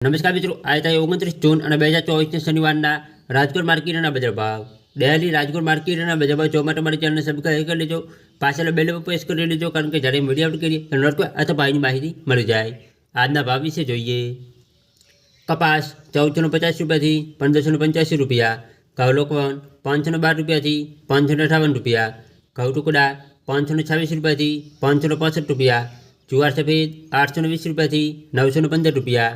નમસ્કાર મિત્રો આજે તારીખ ઓગણત્રીસ જૂન અને બે હજાર ચોવીસના શનિવારના રાજકોટ માર્કેટના બજાર ભાવ ડેલી રાજકોટ માર્કેટના બજાર ભાવ જોવા માટે મારી ચેનલને સબસ્ક્રાઈબ કરી લેજો પાછળ બેલ પર પ્રેસ કરી લેજો કારણ કે જ્યારે વિડીયો અપલોડ કરીએ તો નોટ અથવા ભાઈની માહિતી મળી જાય આજના ભાવ વિશે જોઈએ કપાસ ચૌદસો ને પચાસ રૂપિયાથી પંદરસો ને પંચ્યાસી રૂપિયા ઘઉં લોકવન પાંચસો ને બાર રૂપિયાથી પાંચસો ને અઠાવન રૂપિયા ઘઉં ટુકડા પાંચસો ને છવ્વીસ રૂપિયાથી પાંચસો ને પાસઠ રૂપિયા જુવાર સફેદ આઠસો ને વીસ રૂપિયાથી નવસો ને પંદર રૂપિયા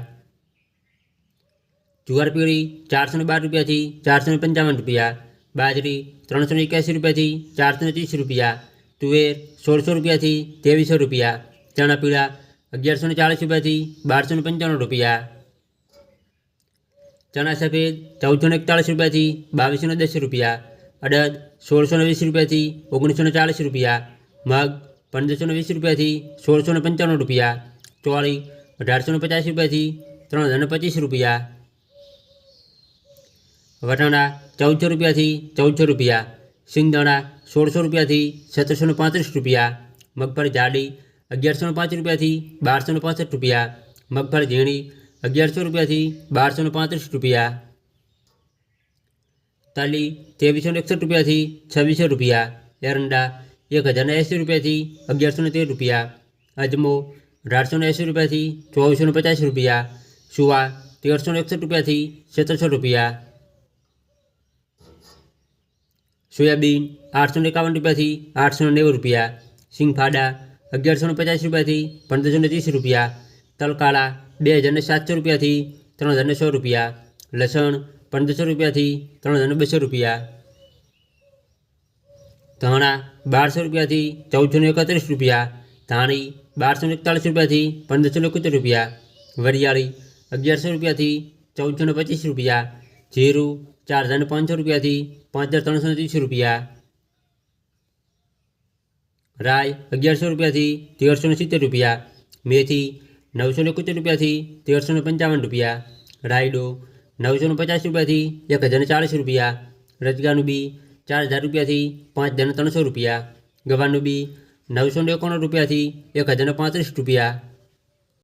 જુવાર પીળી ચારસો ને બાર રૂપિયાથી ચારસો ને પંચાવન રૂપિયા, બાજરી ત્રણસો ને એક્યાસી રૂપિયાથી ચારસો ને ત્રીસ રૂપિયા, તુવેર સોળસો રૂપિયાથી ત્રેવીસો રૂપિયા, ચણા પીળા અગિયારસો ને ચાલીસ રૂપિયાથી બારસો ને પંચાણું રૂપિયા. ચણા સફેદ ચૌદસો ને એકતાળીસ રૂપિયાથી બાવીસો ને દસ રૂપિયા, અડદ સોળસો ને વીસ રૂપિયાથી ઓગણીસો ને ચાલીસ રૂપિયા, મગ પંદરસો ને વીસ રૂપિયાથી સોળસો ને પંચાણું રૂપિયા, ચોળી અઢારસો ને પચાસ રૂપિયાથી ત્રણ હજાર પચીસ રૂપિયા વટાણા ચૌદસો રૂપિયાથી ચૌદસો રૂપિયા સિંગદાણા સોળસો રૂપિયાથી સત્તરસો ને પાંત્રીસ રૂપિયા મગફળી જાડી અગિયારસો ને પાંચ રૂપિયાથી બારસો ને પાસઠ રૂપિયા મગફળી ઝીણી અગિયારસો રૂપિયાથી બારસો ને પાંત્રીસ રૂપિયા તાલી ત્રેવીસો ને એકસઠ રૂપિયાથી છવ્વીસો રૂપિયા એરંડા એક હજાર ને એંસી રૂપિયાથી અગિયારસો ને તેર રૂપિયા અજમો અઢારસો ને એંસી રૂપિયાથી ચોવીસો ને પચાસ રૂપિયા સુવા તેરસો ને એકસઠ રૂપિયાથી સત્તરસો રૂપિયા સોયાબીન આઠસો એકાવન રૂપિયાથી આઠસો નેવું રૂપિયા, સિંગફાડા અગિયારસો ને પચાસ રૂપિયાથી પંદરસો ને ત્રીસ રૂપિયા, તલકાળા બે હજારને સાતસો રૂપિયાથી ત્રણ હજારને સો રૂપિયા, લસણ પંદરસો રૂપિયાથી ત્રણ હજાર ને બસો રૂપિયા, ધાણા બારસો રૂપિયાથી ચૌદસો એકત્રીસ રૂપિયા, ધાણી બારસો એકતાળીસ રૂપિયાથી પંદરસો એકોતેર રૂપિયા, વરિયાળી અગિયારસો રૂપિયાથી ચૌદસો પચીસ રૂપિયા, જીરું ચાર હજાર ને પાંચસો રૂપિયાથી પાંચ હજાર ત્રણસોને ત્રીસ રૂપિયા. રાય અગિયારસો રૂપિયાથી તેરસો ને સિત્તેર રૂપિયા. મેથી નવસો ને એકોતેર રૂપિયાથી તેરસો ને પંચાવન રૂપિયા. રાયડો નવસો ને પચાસ રૂપિયાથી એક હજાર ચાળીસ રૂપિયા. રજગાનું બી ચાર હજાર રૂપિયાથી પાંચ હજાર ત્રણસો રૂપિયા. ગવાનું બી નવસો ને એકાણું રૂપિયાથી એક હજાર પાંત્રીસ રૂપિયા.